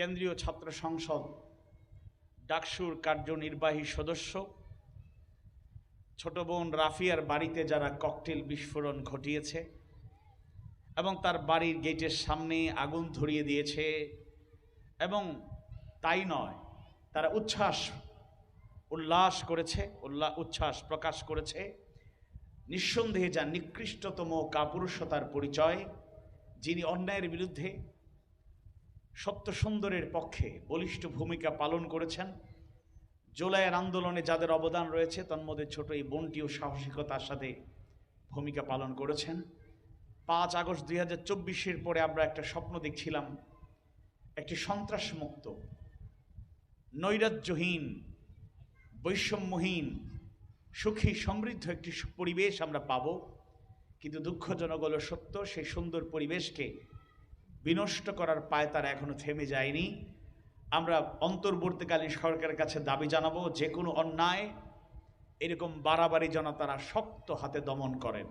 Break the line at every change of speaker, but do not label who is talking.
কেন্দ্রীয় ছাত্র সংসদ ডাকসুর কার্যনির্বাহী সদস্য, ছোট বোন রাফিয়ার বাড়িতে যারা ককটেল বিস্ফোরণ ঘটিয়েছে এবং তার বাড়ির গেটের সামনে আগুন ধরিয়ে দিয়েছে এবং তাই নয়, তারা উচ্ছ্বাস, উল্লাস করেছে, উল্লা, উচ্ছ্বাস প্রকাশ করেছে। নিঃসন্দেহে যা নিকৃষ্টতম কাপুরুষতার পরিচয়, যিনি অন্যায়ের বিরুদ্ধে সত্য সুন্দরের পক্ষে বলিষ্ঠ ভূমিকা পালন করেছেন। জুলাইয়ের আন্দোলনে যাদের অবদান রয়েছে, তন্মধ্যে ছোট এই বোনটিও সাহসিকতার সাথে ভূমিকা পালন করেছেন। পাঁচ আগস্ট দুই হাজার চব্বিশের পরে আমরা একটা স্বপ্ন দেখছিলাম, একটি সন্ত্রাসমুক্ত, নৈরাজ্যহীন, বৈষম্যহীন, সুখী, সমৃদ্ধ একটি পরিবেশ আমরা পাব। কিন্তু দুঃখজনক হলো সত্য, সেই সুন্দর পরিবেশকে বিনষ্ট করার পায় তারা এখনও থেমে যায়নি। আমরা অন্তর্বর্তীকালীন সরকারের কাছে দাবি জানাব, যে কোনো অন্যায় এরকম বাড়াবাড়ি যেন তারা শক্ত হাতে দমন করেন।